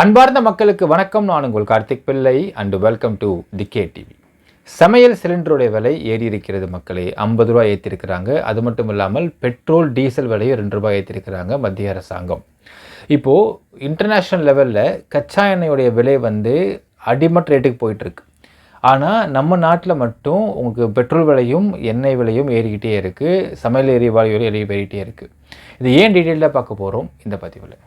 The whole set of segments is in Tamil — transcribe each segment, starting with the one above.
அன்பார்ந்த மக்களுக்கு வணக்கம். நான் உங்கள் Karthik Pillai. And welcome to the K TV சமையல் சிலிண்டருடைய விலை ஏறி இருக்கிறது மக்களே. ஐம்பது ரூபாய் ஏற்றிருக்கிறாங்க அது மட்டும் இல்லாமல் பெட்ரோல் டீசல் விலையும் ரெண்டு ரூபாய் ஏற்றிருக்கிறாங்க மத்திய அரசாங்கம். இப்போது இன்டர்நேஷ்னல் லெவலில் கச்சா எண்ணெயுடைய விலை வந்து அடிமட் ரேட்டுக்கு போயிட்டுருக்கு. ஆனால் நம்ம நாட்டில் மட்டும் உங்களுக்கு பெட்ரோல் விலையும் எண்ணெய் விலையும் ஏறிக்கிட்டே இருக்குது சமையல் எரிவாயு விலை ஏறி ஏறிக்கிட்டே இருக்குது இது ஏன் டீட்டெயிலாக பார்க்க போகிறோம் இந்த பதிவில்.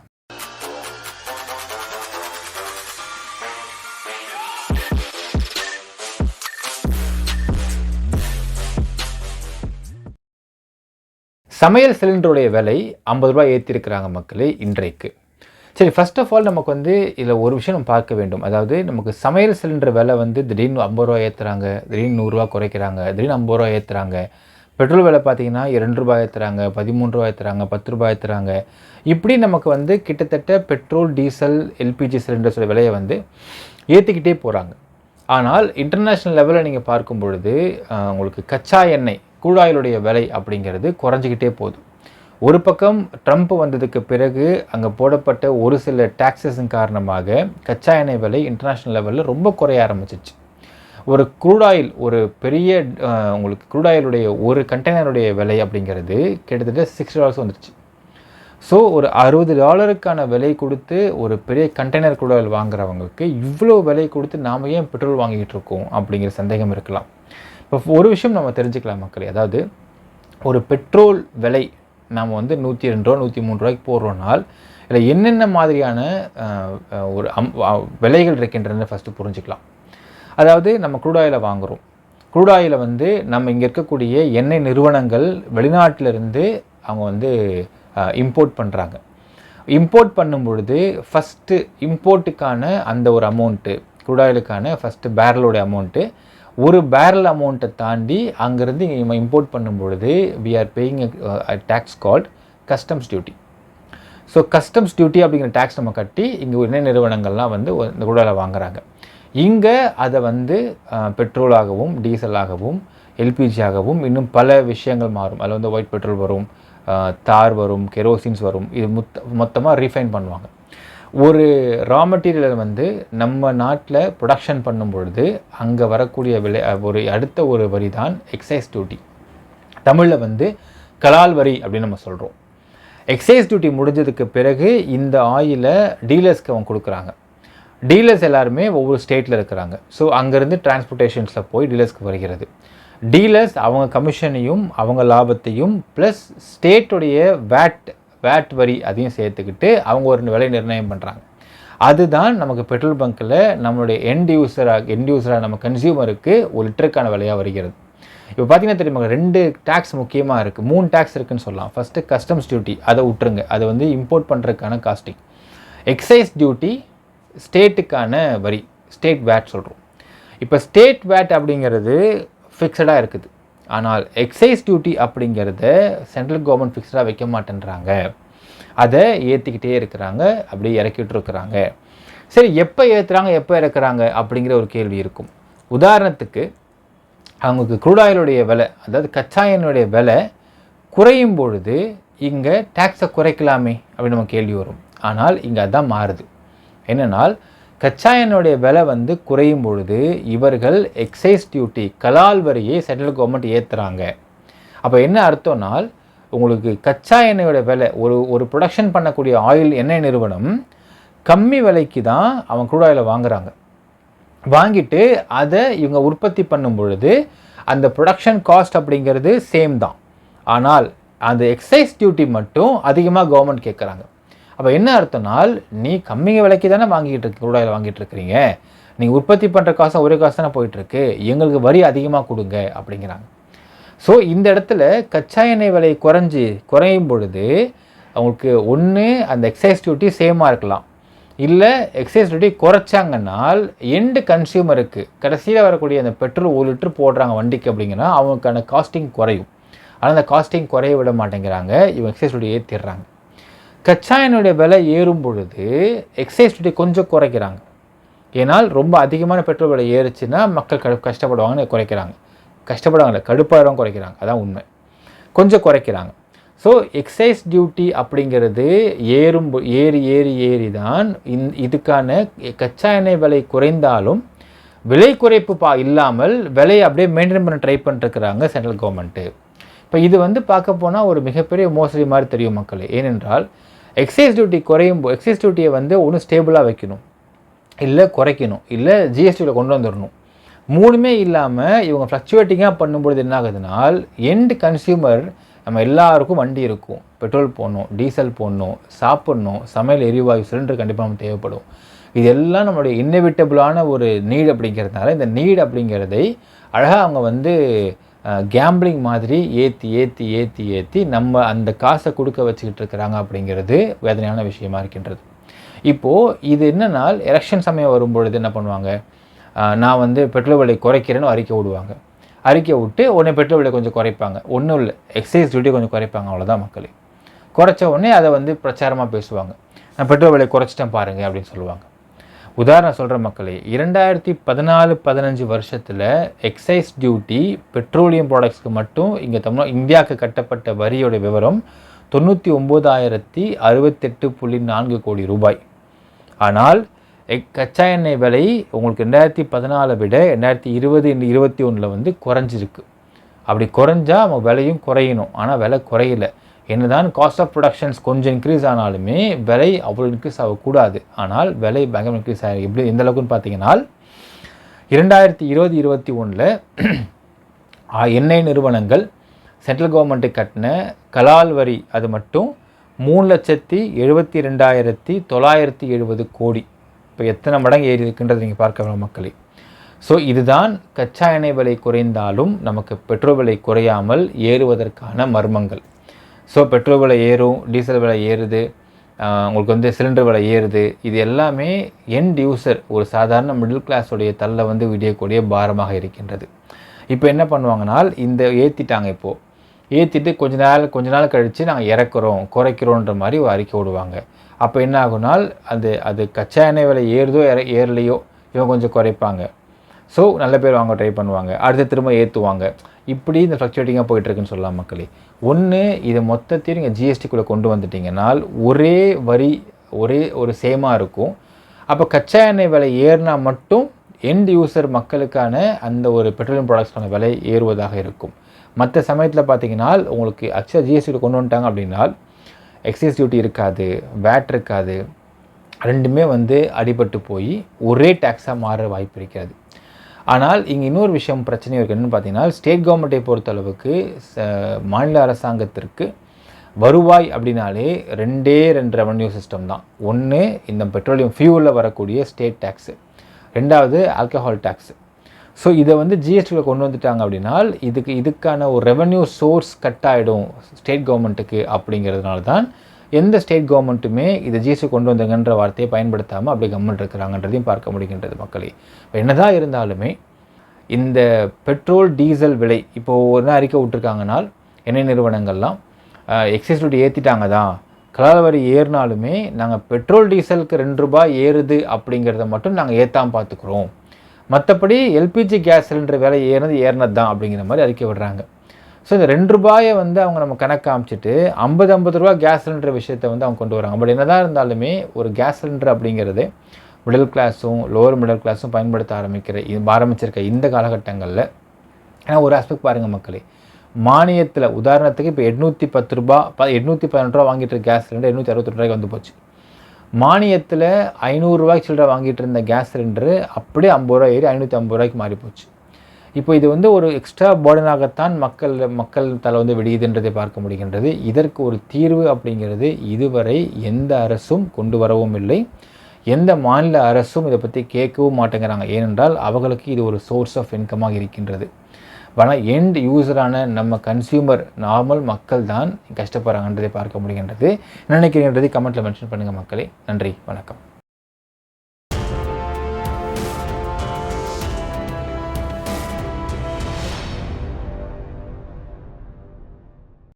சமையல் சிலிண்டருடைய விலை ஐம்பது ரூபாய் ஏற்றிருக்கிறாங்க மக்களே இன்றைக்கு. சரி ஃபர்ஸ்ட் ஆஃப் ஆல் நமக்கு வந்து இதில் ஒரு விஷயம் நம்ம பார்க்க வேண்டும். அதாவது நமக்கு சமையல் சிலிண்டர் விலை வந்து திடீர்னு ஐம்பது ரூபா ஏற்றுறாங்க திடீர்னு நூறுரூவா குறைக்கிறாங்க திடீர்னு ஐம்பது ரூபா ஏற்றுறாங்க பெட்ரோல் விலை பார்த்தீங்கன்னா இரண்டு ரூபாய் ஏற்றுறாங்க பதிமூணு ரூபாய் ஏற்றுறாங்க பத்து ரூபாய் ஏற்றுறாங்க இப்படி நமக்கு வந்து கிட்டத்தட்ட பெட்ரோல் டீசல் எல்பிஜி சிலிண்டர்ஸோட விலையை வந்து ஏற்றிக்கிட்டே போகிறாங்க ஆனால் இன்டர்நேஷ்னல் லெவலில் நீங்கள் பார்க்கும் பொழுது உங்களுக்கு கச்சா எண்ணெய் குழாயினுடைய விலை அப்படிங்கிறது குறைஞ்சிக்கிட்டே போகுது. ஒரு பக்கம் ட்ரம்ப் வந்ததுக்கு பிறகு அங்கே போடப்பட்ட ஒரு சில டாக்ஸஸின் காரணமாக கச்சா எண்ணெய் விலை இன்டர்நேஷ்னல் லெவலில் ரொம்ப குறைய ஆரம்பிச்சிச்சு. ஒரு குரூடாயில் ஒரு பெரிய உங்களுக்கு குரூடாயிலுடைய ஒரு கண்டெய்னருடைய விலை அப்படிங்கிறது கிட்டத்தட்ட சிக்ஸ் டாலர்ஸ் வந்துருச்சு. ஸோ ஒரு அறுபது டாலருக்கான விலை கொடுத்து ஒரு பெரிய கண்டெய்னர் குரூடாயில் வாங்குறவங்களுக்கு இவ்வளோ விலை கொடுத்து நாம் ஏன் பெட்ரோல் வாங்கிட்டு இருக்கோம் அப்படிங்கிற சந்தேகம் இருக்கலாம். இப்போ ஒரு விஷயம் நம்ம தெரிஞ்சுக்கலாம் மக்கள். அதாவது ஒரு பெட்ரோல் விலை நாம் வந்து நூற்றி ரெண்டு ரூபா நூற்றி மூணு ரூபாய்க்கு போடுறோம்னால் இதில் என்னென்ன மாதிரியான ஒரு அம் விலைகள் இருக்கின்றன ஃபஸ்ட்டு புரிஞ்சுக்கலாம். அதாவது நம்ம குரூடாயில் வாங்குகிறோம் குரூடாயில் வந்து நம்ம இங்கே இருக்கக்கூடிய எண்ணெய் நிறுவனங்கள் வெளிநாட்டிலிருந்து அவங்க வந்து இம்போர்ட் பண்ணுறாங்க இம்போர்ட் பண்ணும் பொழுது ஃபஸ்ட்டு இம்போர்ட்டுக்கான அந்த ஒரு அமௌண்ட்டு குரூடாயிலுக்கான ஃபஸ்ட்டு பேரலோட அமௌண்ட்டு ஒரு பேரல் அமௌண்ட்டை தாண்டி அங்கேருந்து நம்ம இம்போர்ட் பண்ணும் பொழுது we are paying tax called customs duty so customs duty அப்படிங்கிற டேக்ஸ் நம்ம கட்டி இங்கே இணை நிறுவனங்கள்லாம் வந்து இந்த குடலை வாங்குறாங்க. இங்கே அதை வந்து பெட்ரோலாகவும் டீசலாகவும் எல்பிஜியாகவும் இன்னும் பல விஷயங்கள் மாறும். அதில் வந்து ஒயிட் பெட்ரோல் வரும் தார் வரும் கெரோசின்ஸ் வரும். இது மொத்த மொத்தமாக ரீஃபைன் பண்ணுவாங்க. ஒரு ரா மெட்டீரியலை வந்து நம்ம நாட்டில் ப்ரொடக்ஷன் பண்ணும் பொழுது அங்கே வரக்கூடிய விலை ஒரு அடுத்த ஒரு வரி தான் எக்ஸைஸ் டியூட்டி தமிழில் வந்து கலால் வரி அப்படின்னு நம்ம சொல்கிறோம் எக்ஸைஸ் டியூட்டி முடிஞ்சதுக்கு பிறகு இந்த ஆயிலை டீலர்ஸ்க்கு அவங்க கொடுக்குறாங்க. டீலர்ஸ் எல்லாருமே ஒவ்வொரு ஸ்டேட்டில் இருக்கிறாங்க. ஸோ அங்கேருந்து டிரான்ஸ்போர்ட்டேஷன்ஸில் போய் டீலர்ஸ்க்கு வருகிறது. டீலர்ஸ் அவங்க கமிஷனையும் அவங்க லாபத்தையும் ப்ளஸ் ஸ்டேட்டுடைய வேட் வேட் வரி அதையும் சேர்த்துக்கிட்டு அவங்க ஒரு விலை நிர்ணயம் பண்ணுறாங்க அதுதான் நமக்கு பெட்ரோல் பங்க்கில் நம்மளுடைய எண்ட் யூஸராக எண்ட் யூஸராக நம்ம கன்சியூமருக்கு ஒரு லிட்டருக்கான விலையாக வருகிறது. இப்போ பார்த்தீங்கன்னா தெரியுமா ரெண்டு டேக்ஸ் முக்கியமாக இருக்குது மூணு டேக்ஸ் இருக்குன்னு சொல்லலாம். ஃபஸ்ட்டு கஸ்டம்ஸ் டியூட்டி அதை விட்டுருங்க. அதை வந்து இம்போர்ட் பண்ணுறதுக்கான காஸ்டிங் எக்ஸைஸ் டியூட்டி ஸ்டேட்டுக்கான வரி ஸ்டேட் வேட் சொல்கிறோம் இப்போ ஸ்டேட் வேட் அப்படிங்கிறது ஃபிக்ஸடாக இருக்குது. ஆனால் எக்ஸைஸ் டியூட்டி அப்படிங்கிறத சென்ட்ரல் கவர்மெண்ட் ஃபிக்ஸ்டாக வைக்க மாட்டேன்றாங்க. அதை ஏற்றிக்கிட்டே இருக்கிறாங்க அப்படியே இறக்கிட்டு இருக்கிறாங்க. சரி எப்போ ஏற்றுறாங்க எப்போ இறக்குறாங்க அப்படிங்கிற ஒரு கேள்வி இருக்கும். உதாரணத்துக்கு அவங்களுக்கு குரூடாயிலுடைய விலை அதாவது கச்சா எண்ணெயுடைய விலை குறையும் பொழுது இங்கே டேக்ஸை குறைக்கலாமே அப்படின்னு நம்ம கேள்வி வரும். ஆனால் இங்கே அதான் மாறுது. என்னென்னால் கச்சா எண்ணெயுடைய விலை வந்து குறையும் பொழுது இவர்கள் எக்ஸைஸ் டியூட்டி கலால் வரியை சென்ட்ரல் கவர்மெண்ட் ஏற்றுறாங்க அப்போ என்ன அர்த்தம்னால் உங்களுக்கு கச்சா எண்ணெயோட விலை ஒரு ஒரு ப்ரொடக்ஷன் பண்ணக்கூடிய ஆயில் எண்ணெய் நிறுவனம் கம்மி விலைக்கு தான் அவன் குரூட் ஆயிலை வாங்குகிறாங்க வாங்குறாங்க. வாங்கிட்டு அதை இவங்க உற்பத்தி பண்ணும் பொழுது அந்த ப்ரொடக்ஷன் காஸ்ட் அப்படிங்கிறது சேம் தான். ஆனால் அந்த எக்ஸைஸ் டியூட்டி மட்டும் அதிகமாக கவர்மெண்ட் கேட்குறாங்க அப்போ என்ன அர்த்தம்னால் நீ கம்மிங்க விலைக்கு தானே வாங்கிட்டு இருக்க குருடாயில் வாங்கிட்டு இருக்கிறீங்க. நீங்கள் உற்பத்தி பண்ணுற காசு ஒரே காசு தானே போயிட்டுருக்கு. எங்களுக்கு வரி அதிகமாக கொடுங்க அப்படிங்கிறாங்க. ஸோ இந்த இடத்துல கச்சா எண்ணெய் விலை குறைஞ்சி குறையும் பொழுது அவங்களுக்கு ஒன்று அந்த எக்ஸைஸ் டியூட்டி சேமாக இருக்கலாம். இல்லை எக்ஸைஸ் டியூட்டி குறைச்சாங்கன்னால் எண்டு கன்சியூமருக்கு கடைசியில் வரக்கூடிய அந்த பெட்ரோல் ஒரு லிட்டர் போடுறாங்க வண்டிக்கு அப்படிங்கன்னா அவங்களுக்கான காஸ்டிங் குறையும். ஆனால் அந்த காஸ்டிங் குறைய விட மாட்டேங்கிறாங்க. இவங்க எக்ஸைஸ் டியூட்டி ஏற்றிடுறாங்க கச்சா எண்ணெயுடைய விலை ஏறும் பொழுது எக்ஸைஸ் டியூட்டி கொஞ்சம் குறைக்கிறாங்க. ஏனால் ரொம்ப அதிகமான பெட்ரோல் விலை ஏறுச்சுன்னா மக்கள் கடு கஷ்டப்படுவாங்கன்னு குறைக்கிறாங்க. கஷ்டப்படுவாங்கல்ல கடுப்பாயிரம் குறைக்கிறாங்க. அதான் உண்மை. கொஞ்சம் குறைக்கிறாங்க. ஸோ எக்ஸைஸ் டியூட்டி அப்படிங்கிறது ஏறும் ஏறி ஏறி ஏறி தான் இந் இதுக்கான கச்சா எண்ணெய் விலை குறைந்தாலும் விலை குறைப்பு பா இல்லாமல் விலையை அப்படியே மெயின்டைன் பண்ண ட்ரை பண்ணிருக்கிறாங்க சென்ட்ரல் கவர்மெண்ட்டு இப்போ இது வந்து பார்க்க போனால் ஒரு மிகப்பெரிய மோசடி மாதிரி தெரியும் மக்களே. ஏனென்றால் எக்ஸைஸ் டியூட்டி குறையும் எக்ஸைஸ் டியூட்டியை வந்து ஒன்று ஸ்டேபிளாக வைக்கணும். இல்லை குறைக்கணும். இல்லை ஜிஎஸ்டியில் கொண்டு வந்துடணும் மூணுமே இல்லாமல் இவங்க ஃப்ளக்சுவேட்டிங்காக பண்ணும்பொழுது என்ன ஆகுதுனால் எண்ட் கன்சியூமர் நம்ம எல்லாருக்கும் வண்டி இருக்கும். பெட்ரோல் போடணும் டீசல் போடணும் சாப்பிட்ணும் சமையல் எரிவாயு சிலிண்டர் கண்டிப்பாக நமக்கு தேவைப்படும். இது எல்லாம் நம்மளுடைய இன்னவிட்டபிளான ஒரு நீட் அப்படிங்கிறதுனால இந்த நீட் அப்படிங்கிறதை அழகாக அவங்க வந்து கேம்பிளிங் மாதிரி ஏற்றி ஏற்றி ஏற்றி ஏற்றி நம்ம அந்த காசை கொடுக்க வச்சுக்கிட்டு இருக்கிறாங்க அப்படிங்கிறது வேதனையான விஷயமா இருக்கின்றது. இப்போது இது என்னன்னால் எலெக்ஷன் சமயம் வரும்பொழுது என்ன பண்ணுவாங்க? நான் வந்து பெட்ரோல் விலை குறைக்கிறேன்னு அறிக்கை விடுவாங்க. அறிக்கை விட்டு உடனே பெட்ரோல் விலை கொஞ்சம் குறைப்பாங்க. ஒன்றும் இல்லை எக்ஸைஸ் டியூட்டி கொஞ்சம் குறைப்பாங்க அவ்வளோதான் மக்களே. குறைச்ச உடனே அதை வந்து பிரச்சாரமாக பேசுவாங்க. நான் பெட்ரோல் விலை குறைச்சிட்டேன் பாருங்கள் அப்படின்னு சொல்லுவாங்க. உதாரணம் சொல்கிற மக்களே இரண்டாயிரத்தி பதினாலு பதினஞ்சு வருஷத்தில் எக்ஸைஸ் டியூட்டி பெட்ரோலியம் ப்ராடக்ட்ஸ்க்கு மட்டும் இங்கே தமிழ் இந்தியாவுக்கு கட்டப்பட்ட வரியோட விவரம் தொண்ணூற்றி ஒம்போதாயிரத்தி அறுபத்தெட்டு புள்ளி நான்கு கோடி ரூபாய். ஆனால் கச்சா எண்ணெய் விலை உங்களுக்கு ரெண்டாயிரத்தி பதினாலை விட ரெண்டாயிரத்தி இருபது இருபத்தி ஒன்றில் வந்து குறைஞ்சிருக்கு. அப்படி குறைஞ்சா நம்ம விலையும் குறையணும். ஆனால் விலை குறையல. என்னதான் காஸ்ட் ஆஃப் ப்ரொடக்ஷன்ஸ் கொஞ்சம் இன்க்ரீஸ் ஆனாலுமே விலை அவ்வளோ இன்க்ரீஸ் ஆகக்கூடாது. ஆனால் விலை பயங்கரம் இன்க்ரீஸ் ஆகி எப்படி எந்த அளவுக்குன்னு பார்த்தீங்கன்னா இரண்டாயிரத்தி இருபது இருபத்தி ஒன்றில் எண்ணெய் நிறுவனங்கள் சென்ட்ரல் கவர்மெண்ட்டு கட்டின கலால் வரி அது மட்டும் மூணு லட்சத்தி எழுபத்தி ரெண்டாயிரத்தி தொள்ளாயிரத்தி எழுபது கோடி. இப்போ எத்தனை மடங்கு ஏறி இருக்குன்றது நீங்கள் பார்க்க மக்களே. ஸோ இதுதான் கச்சா எண்ணெய் விலை குறைந்தாலும் நமக்கு பெட்ரோல் விலை குறையாமல் ஏறுவதற்கான மர்மங்கள். ஸோ பெட்ரோல் விலை ஏறும் டீசல் விலை ஏறுது உங்களுக்கு வந்து சிலிண்டர் விலை ஏறுது. இது எல்லாமே எண்ட் யூசர் ஒரு சாதாரண மிடில் கிளாஸுடைய தள்ள வந்து விடியக்கூடிய பாரமாக இருக்கின்றது. இப்போ என்ன பண்ணுவாங்கன்னா இந்த ஏற்றிட்டாங்க இப்போது ஏற்றிட்டு கொஞ்ச நாள் கொஞ்ச நாள் கழித்து நாங்கள் இறக்குறோம் குறைக்கிறோன்ற மாதிரி ஒரு அறிக்கை விடுவாங்க. அப்போ என்ன ஆகுனால் அது அது கச்சா எண்ணெய் விலை ஏறுதோ ஏற ஏறலையோ இவங்க கொஞ்சம் குறைப்பாங்க. ஸோ நல்ல பேர் வாங்க ட்ரை பண்ணுவாங்க. அடுத்து திரும்ப ஏற்றுவாங்க இப்படி இந்த ஃப்ளக்சுவேட்டிங்காக போயிட்டுருக்குன்னு சொல்லலாம் மக்களே. ஒன்று இதை மொத்தத்தையும் நீங்கள் ஜிஎஸ்டிக்குள்ளே கொண்டு வந்துட்டிங்கனால் ஒரே வரி ஒரே ஒரு சேமாக இருக்கும். அப்போ கச்சா எண்ணெய் விலை ஏறினா மட்டும் எண்ட் யூசர் மக்களுக்கான அந்த ஒரு பெட்ரோலியம் ப்ராடக்ட்ஸ்க்கான விலை ஏறுவதாக இருக்கும். மற்ற சமயத்தில் பார்த்தீங்கன்னா உங்களுக்கு ஆக்சுவலாக ஜிஎஸ்டியில் கொண்டு வந்துட்டாங்க அப்படின்னா எக்ஸைஸ் டியூட்டி இருக்காது வேட் இருக்காது. ரெண்டுமே வந்து அடிபட்டு போய் ஒரே டேக்ஸாக மாற வாய்ப்பு இருக்காது ஆனால் இங்கே இன்னொரு விஷயம் பிரச்சனை இருக்குது என்னென்னு பார்த்தீங்கன்னா ஸ்டேட் கவர்மெண்ட்டை பொறுத்தளவுக்கு மாநில அரசாங்கத்திற்கு வருவாய் அப்படின்னாலே ரெண்டே ரெண்டு ரெவன்யூ சிஸ்டம் தான். ஒன்று இந்த பெட்ரோலியம் ஃபியூலில் வரக்கூடிய ஸ்டேட் டேக்ஸு ரெண்டாவது ஆல்கஹால் டேக்ஸு ஸோ இதை வந்து ஜிஎஸ்டியில் கொண்டு வந்துட்டாங்க அப்படின்னா இதுக்கு இதுக்கான ஒரு ரெவன்யூ சோர்ஸ் கட் ஆகிடும் ஸ்டேட் கவர்மெண்ட்டுக்கு அப்படிங்கிறதுனால தான் எந்த ஸ்டேட் கவர்மெண்ட்டுமே இதை ஜிஎஸ்டி கொண்டு வந்தங்கன்ற வார்த்தையை பயன்படுத்தாமல் அப்படி கவர்மெண்ட் இருக்கிறாங்கன்றதையும் பார்க்க முடிகின்றது மக்களே. இப்போ என்னதான் இருந்தாலுமே இந்த பெட்ரோல் டீசல் விலை இப்போது ஒரு அறிக்கை விட்டுருக்காங்கன்னா எண்ணெய் நிறுவனங்கள்லாம் எக்ஸைஸ் டியூட்டி ஏற்றிட்டாங்க தான் கலால் வரி ஏறினாலுமே நாங்கள் பெட்ரோல் டீசலுக்கு ரெண்டு ரூபாய் ஏறுது அப்படிங்கிறத மட்டும் நாங்கள் ஏற்றாமல் பார்த்துக்குறோம் மற்றபடி எல்பிஜி கேஸ் சிலிண்டர் விலை ஏறினது ஏறினது தான் அப்படிங்கிற மாதிரி அறிக்கை விடுறாங்க. ஸோ இந்த ரெண்டு ரூபாயை வந்து அவங்க நம்ம கணக்கு காமிச்சிட்டு ஐம்பது ஐம்பது ரூபா கேஸ் சிலிண்டர் விஷயத்தை வந்து அவங்க கொண்டு வராங்க. பட் என்னதான் இருந்தாலுமே ஒரு கேஸ் சிலிண்டர் அப்படிங்கிறது மிடில் கிளாஸும் லோவர் மிடில் கிளாஸும் பயன்படுத்த ஆரம்பிக்கிற ஆரம்பிச்சிருக்க இந்த காலகட்டங்களில். ஏன்னா ஒரு ஆஸ்பெக்ட் பாருங்கள் மக்களே. மானியத்தில் உதாரணத்துக்கு இப்போ எட்நூற்றி பத்து ரூபா ப எட்நூற்றி பதினெட்டு ரூபா வாங்கிட்டு இருக்க கேஸ் சிலிண்டர் எண்ணூற்றி அறுபத்தி ரூபாய்க்கு வந்து போச்சு. மானியத்தில் ஐநூறுரூவாய்க்கு சில்லற வாங்கிட்டு இருந்த கேஸ் சிலிண்டரு அப்படியே ஐம்பது ரூபா ஏறி ஐநூற்றி ஐம்பது ரூபாய்க்கு மாறி போச்சு. இப்போ இது வந்து ஒரு எக்ஸ்ட்ரா பேர்டனாகத்தான் மக்கள் மக்கள் தலை வந்து விடியுதுன்றதை பார்க்க முடிகின்றது. இதற்கு ஒரு தீர்வு அப்படிங்கிறது இதுவரை எந்த அரசும் கொண்டு வரவும் இல்லை. எந்த மாநில அரசும் இதை பற்றி கேட்கவும் மாட்டேங்கிறாங்க. ஏனென்றால் அவர்களுக்கு இது ஒரு சோர்ஸ் ஆஃப் இன்கமாக இருக்கின்றது. ஆனால் எண்ட் யூஸரான நம்ம கன்சியூமர் நார்மல் மக்கள் தான் கஷ்டப்படுறாங்கன்றதை பார்க்க முடிகின்றது. நினைக்கிறீங்கன்றதை கமெண்ட்டில் மென்ஷன் பண்ணுங்கள் மக்களே. நன்றி. வணக்கம்.